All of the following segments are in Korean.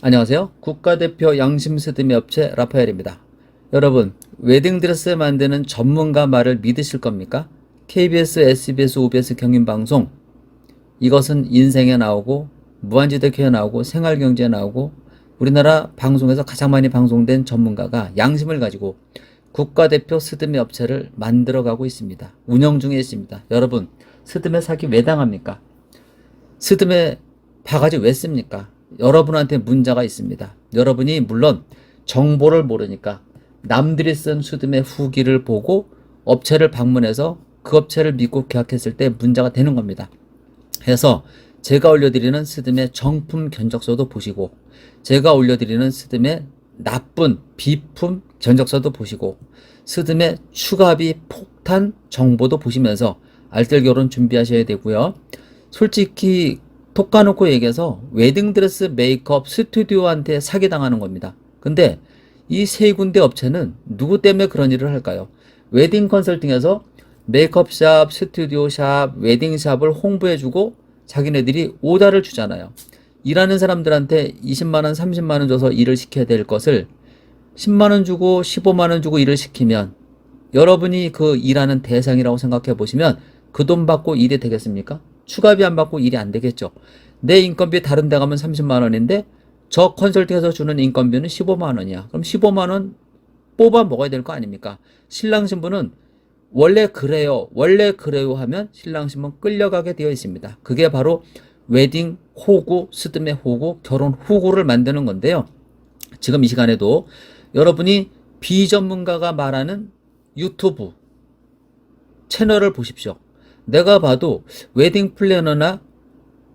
안녕하세요. 국가대표 양심 스드메 업체 라파엘입니다. 여러분, 웨딩드레스 만드는 전문가 말을 믿으실 겁니까? KBS, SBS, OBS 경인방송 이것은 인생에 나오고 무한지대교에 나오고 생활경제에 나오고 우리나라 방송에서 가장 많이 방송된 전문가가 양심을 가지고 국가대표 스드메 업체를 만들어가고 있습니다. 운영 중에 있습니다. 여러분, 스드메 사기 왜 당합니까? 스드메 바가지 왜 씁니까? 여러분한테 문제가 있습니다. 여러분이 물론 정보를 모르니까 남들이 쓴 스드메 후기를 보고 업체를 방문해서 그 업체를 믿고 계약했을 때 문제가 되는 겁니다. 해서 제가 올려드리는 스드메 정품 견적서도 보시고 제가 올려드리는 스드메 나쁜 비품 견적서도 보시고 스드메 추가비 폭탄 정보도 보시면서 알뜰 결혼 준비하셔야 되고요. 솔직히 톡 까놓고 얘기해서 웨딩드레스 메이크업 스튜디오한테 사기당하는 겁니다. 근데 이 세 군데 업체는 누구 때문에 그런 일을 할까요? 웨딩 컨설팅에서 메이크업샵, 스튜디오샵, 웨딩샵을 홍보해주고 자기네들이 오다를 주잖아요. 일하는 사람들한테 20만원, 30만원 줘서 일을 시켜야 될 것을 10만원 주고 15만원 주고 일을 시키면 여러분이 그 일하는 대상이라고 생각해 보시면 그 돈 받고 일이 되겠습니까? 추가비 안 받고 일이 안 되겠죠. 내 인건비 다른 데 가면 30만 원인데 저 컨설팅에서 주는 인건비는 15만 원이야. 그럼 15만 원 뽑아 먹어야 될 거 아닙니까? 신랑 신부는 원래 그래요. 원래 그래요 하면 신랑 신부 끌려가게 되어 있습니다. 그게 바로 웨딩 호구, 스드메 호구, 결혼 호구를 만드는 건데요. 지금 이 시간에도 여러분이 비전문가가 말하는 유튜브 채널을 보십시오. 내가 봐도 웨딩 플래너나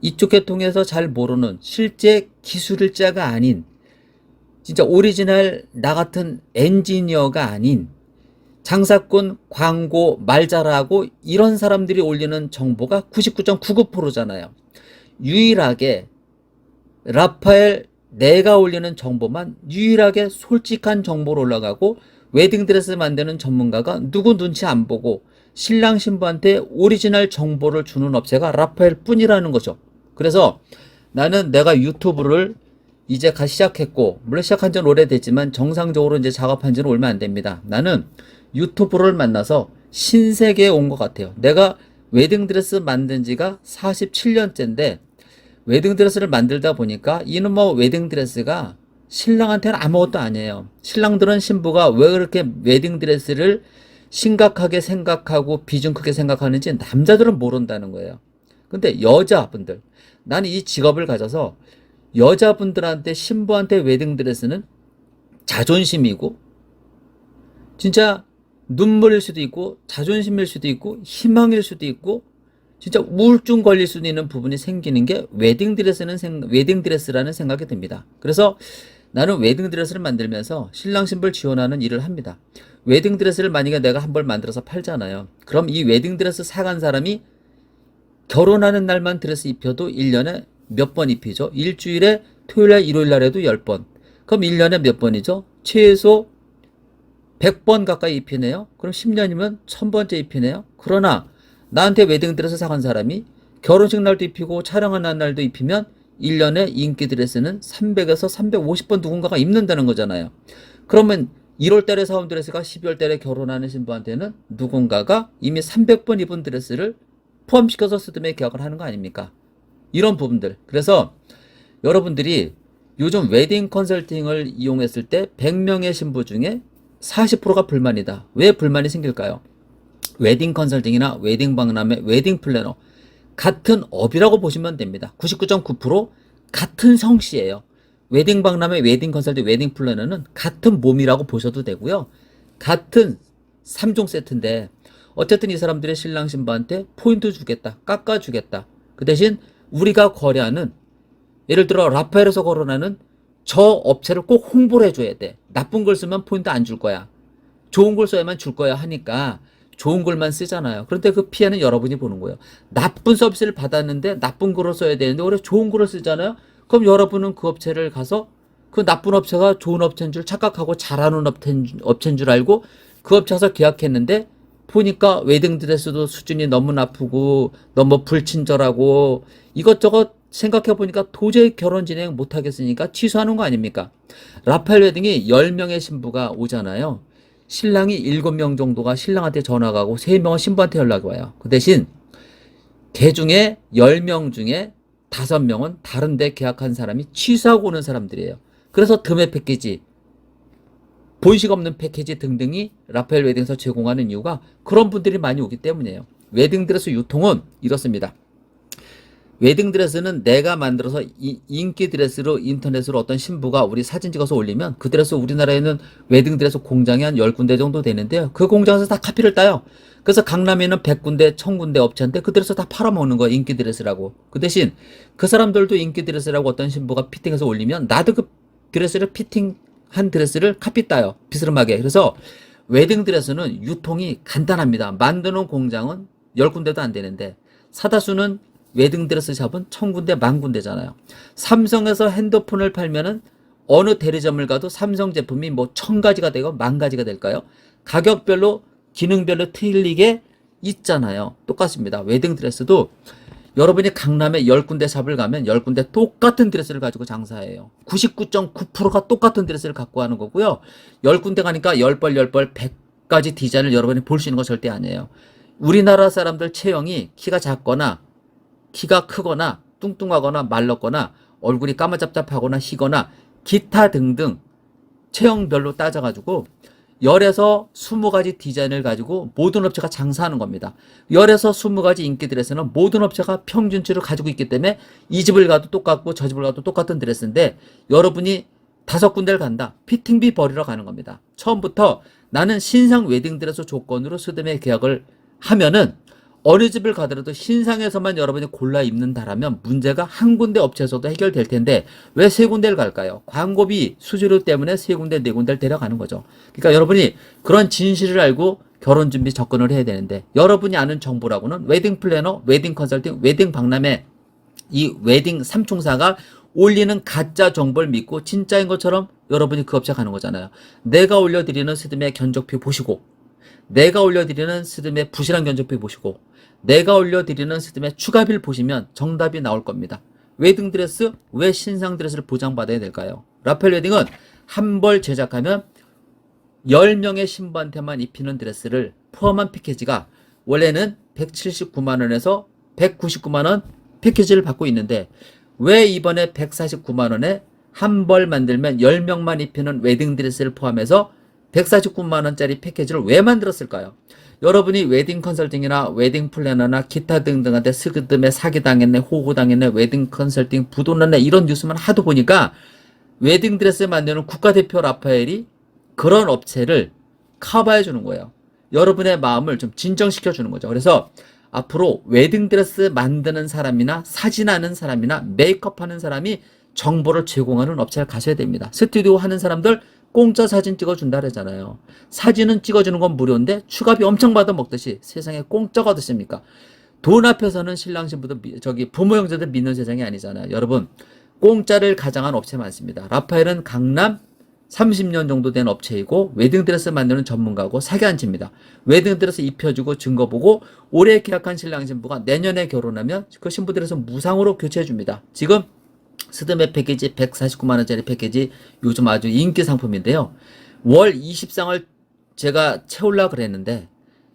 이쪽 계통에서 잘 모르는 실제 기술자가 아닌 진짜 오리지널 나 같은 엔지니어가 아닌 장사꾼, 광고, 말 잘하고 이런 사람들이 올리는 정보가 99.99%잖아요. 유일하게 라파엘 내가 올리는 정보만 유일하게 솔직한 정보로 올라가고 웨딩드레스 만드는 전문가가 누구 눈치 안 보고 신랑 신부한테 오리지널 정보를 주는 업체가 라파엘 뿐이라는 거죠. 그래서 나는 내가 유튜브를 이제 가 시작했고 물론 시작한 지는 오래됐지만 정상적으로 이제 작업한 지는 얼마 안 됩니다. 나는 유튜브를 만나서 신세계에 온 것 같아요. 내가 웨딩드레스 만든 지가 47년째인데 웨딩드레스를 만들다 보니까 이놈의 뭐 웨딩드레스가 신랑한테는 아무것도 아니에요. 신랑들은 신부가 왜 그렇게 웨딩드레스를 심각하게 생각하고 비중 크게 생각하는지 남자들은 모른다는 거예요. 근데 여자분들, 나는 이 직업을 가져서 여자분들한테 신부한테 웨딩드레스는 자존심이고 진짜 눈물일 수도 있고 자존심일 수도 있고 희망일 수도 있고 진짜 우울증 걸릴 수도 있는 부분이 생기는 게 웨딩드레스는 생, 웨딩드레스라는 생각이 듭니다. 그래서 나는 웨딩드레스를 만들면서 신랑 신부를 지원하는 일을 합니다. 웨딩드레스를 만약에 내가 한 벌 만들어서 팔잖아요. 그럼 이 웨딩드레스 사간 사람이 결혼하는 날만 드레스 입혀도 1년에 몇 번 입히죠? 일주일에 토요일날 일요일날 에도 10번. 그럼 1년에 몇 번이죠? 최소 100번 가까이 입히네요. 그럼 10년이면 1000번째 입히네요. 그러나 나한테 웨딩드레스 사간 사람이 결혼식 날도 입히고 촬영하는 날도 입히면 1년에 인기 드레스는 300에서 350번 누군가가 입는다는 거잖아요. 그러면 1월 달에 사온 드레스가 12월 달에 결혼하는 신부한테는 누군가가 이미 300번 입은 드레스를 포함시켜서 스드메 계약을 하는 거 아닙니까? 이런 부분들. 그래서 여러분들이 요즘 웨딩 컨설팅을 이용했을 때 100명의 신부 중에 40%가 불만이다. 왜 불만이 생길까요? 웨딩 컨설팅이나 웨딩 박람회, 웨딩 플래너 같은 업이라고 보시면 됩니다. 99.9% 같은 성씨예요. 웨딩 박람회, 웨딩 컨설팅, 웨딩 플래너는 같은 몸이라고 보셔도 되고요. 같은 3종 세트인데 어쨌든 이 사람들의 신랑 신부한테 포인트 주겠다, 깎아 주겠다. 그 대신 우리가 거래하는 예를 들어 라파엘에서 거론하는 저 업체를 꼭 홍보를 해줘야 돼. 나쁜 걸 쓰면 포인트 안 줄 거야. 좋은 걸 써야만 줄 거야 하니까 좋은 걸만 쓰잖아요. 그런데 그 피해는 여러분이 보는 거예요. 나쁜 서비스를 받았는데 나쁜 거를 써야 되는데 원래 좋은 거를 쓰잖아요. 그럼 여러분은 그 업체를 가서 그 나쁜 업체가 좋은 업체인 줄 착각하고 잘하는 업체인, 업체인 줄 알고 그 업체 가서 계약했는데 보니까 웨딩 드레스도 수준이 너무 나쁘고 너무 불친절하고 이것저것 생각해 보니까 도저히 결혼 진행 못 하겠으니까 취소하는 거 아닙니까? 라파엘 웨딩이 10명의 신부가 오잖아요. 신랑이 7명 정도가 신랑한테 전화 가고 3명은 신부한테 연락이 와요. 그 대신 개 중에 10명 중에 5명은 다른 데 계약한 사람이 취소하고 오는 사람들이에요. 그래서 드메 패키지, 본식 없는 패키지 등등이 라파엘 웨딩에서 제공하는 이유가 그런 분들이 많이 오기 때문이에요. 웨딩드레스 유통은 이렇습니다. 웨딩 드레스는 내가 만들어서 이- 인기 드레스로 인터넷으로 어떤 신부가 우리 사진 찍어서 올리면 그 드레스 우리나라에는 웨딩 드레스 공장이 한 10군데 정도 되는데요. 그 공장에서 다 카피를 따요. 그래서 강남에는 100군데, 1000군데 업체인데 그 드레스 다 팔아먹는 거예요. 인기 드레스라고. 그 대신 그 사람들도 인기 드레스라고 어떤 신부가 피팅해서 올리면 나도 그 드레스를 피팅한 드레스를 카피 따요. 비스름하게. 그래서 웨딩 드레스는 유통이 간단합니다. 만드는 공장은 10군데도 안 되는데 사다수는 웨딩 드레스 샵은 1000군데, 만군데잖아요. 삼성에서 핸드폰을 팔면은 어느 대리점을 가도 삼성 제품이 뭐 1000가지가 되고 만 가지가 될까요? 가격별로 기능별로 틀리게 있잖아요. 똑같습니다. 웨딩 드레스도 여러분이 강남에 10군데 샵을 가면 10군데 똑같은 드레스를 가지고 장사해요. 99.9%가 똑같은 드레스를 갖고 하는 거고요. 10군데 가니까 10벌, 10벌, 100가지 디자인을 여러분이 볼 수 있는 거 절대 아니에요. 우리나라 사람들 체형이 키가 작거나 키가 크거나 뚱뚱하거나 말랐거나 얼굴이 까마잡잡하거나 희거나 기타 등등 체형별로 따져가지고 열에서 20가지 디자인을 가지고 모든 업체가 장사하는 겁니다. 열에서 20가지 인기 드레스는 모든 업체가 평균치를 가지고 있기 때문에 이 집을 가도 똑같고 저 집을 가도 똑같은 드레스인데 여러분이 다섯 군데를 간다. 피팅비 버리러 가는 겁니다. 처음부터 나는 신상 웨딩 드레스 조건으로 스드메 계약을 하면은 어느 집을 가더라도 신상에서만 여러분이 골라 입는다라면 문제가 한 군데 업체에서도 해결될 텐데 왜 세 군데를 갈까요? 광고비 수수료 때문에 세 군데 네 군데를 데려가는 거죠. 그러니까 여러분이 그런 진실을 알고 결혼 준비 접근을 해야 되는데 여러분이 아는 정보라고는 웨딩 플래너, 웨딩 컨설팅, 웨딩 박람회 이 웨딩 삼총사가 올리는 가짜 정보를 믿고 진짜인 것처럼 여러분이 그 업체 가는 거잖아요. 내가 올려드리는 스드메 견적표 보시고 내가 올려드리는 스드메 부실한 견적표 보시고 내가 올려드리는 스드메 추가비를 보시면 정답이 나올 겁니다. 웨딩 드레스 왜 신상 드레스를 보장받아야 될까요? 라펠 웨딩은 한 벌 제작하면 10명의 신부한테만 입히는 드레스를 포함한 패키지가 원래는 179만 원에서 199만 원 패키지를 받고 있는데 왜 이번에 149만 원에 한 벌 만들면 10명만 입히는 웨딩 드레스를 포함해서 149만 원짜리 패키지를 왜 만들었을까요? 여러분이 웨딩 컨설팅이나 웨딩 플래너나 기타 등등한테 스그듬에 사기당했네, 호구당했네, 웨딩 컨설팅 부도났네 이런 뉴스만 하도 보니까 웨딩 드레스 만드는 국가대표 라파엘이 그런 업체를 커버해 주는 거예요. 여러분의 마음을 좀 진정시켜 주는 거죠. 그래서 앞으로 웨딩 드레스 만드는 사람이나 사진하는 사람이나 메이크업 하는 사람이 정보를 제공하는 업체를 가셔야 됩니다. 스튜디오 하는 사람들 공짜 사진 찍어준다 그러잖아요. 사진은 찍어주는 건 무료인데 추가비 엄청 받아 먹듯이 세상에 공짜가 어딨습니까? 돈 앞에서는 신랑 신부도 미- 저기 부모 형제들 믿는 세상이 아니잖아요. 여러분 공짜를 가장한 업체 많습니다. 라파엘은 강남 30년 정도 된 업체이고 웨딩드레스 만드는 전문가고 사기한치입니다. 웨딩드레스 입혀주고 증거 보고 올해 계약한 신랑 신부가 내년에 결혼하면 그 신부들에서 무상으로 교체해줍니다. 지금 스드메 패키지 149만 원짜리 패키지 요즘 아주 인기 상품인데요. 월 20상을 제가 채울라 그랬는데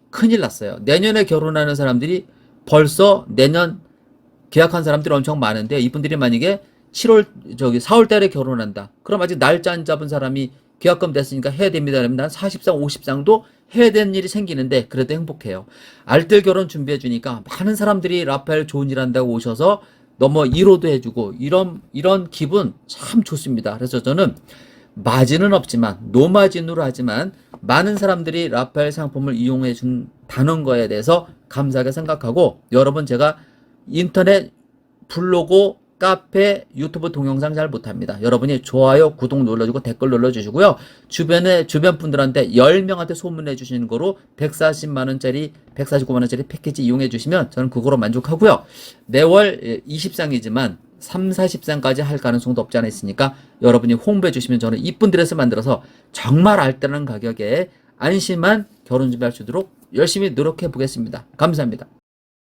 큰일 났어요. 내년에 결혼하는 사람들이 벌써 내년 계약한 사람들이 엄청 많은데 이분들이 만약에 7월 저기 4월 달에 결혼한다. 그럼 아직 날짜 안 잡은 사람이 계약금 됐으니까 해야 됩니다. 그러면 난 40상, 50상도 해야 되는 일이 생기는데 그래도 행복해요. 알뜰 결혼 준비해 주니까 많은 사람들이 라파엘 좋은 일 한다고 오셔서 넘어 1호도 해주고 이런 이런 기분 참 좋습니다. 그래서 저는 마진은 없지만 노마진으로 하지만 많은 사람들이 라파엘 상품을 이용해 준다는 거에 대해서 감사하게 생각하고 여러분 제가 인터넷 블로그 카페, 유튜브 동영상 잘 못합니다. 여러분이 좋아요, 구독 눌러주고 댓글 눌러주시고요. 주변에, 주변 분들한테 10명한테 소문내 주시는 거로 140만원짜리, 149만원짜리 패키지 이용해 주시면 저는 그거로 만족하고요. 매월 20상이지만 3, 40상까지 할 가능성도 없지 않아 있으니까 여러분이 홍보해 주시면 저는 이쁜 드레스 만들어서 정말 알뜰한 가격에 안심한 결혼 준비할 수 있도록 열심히 노력해 보겠습니다. 감사합니다.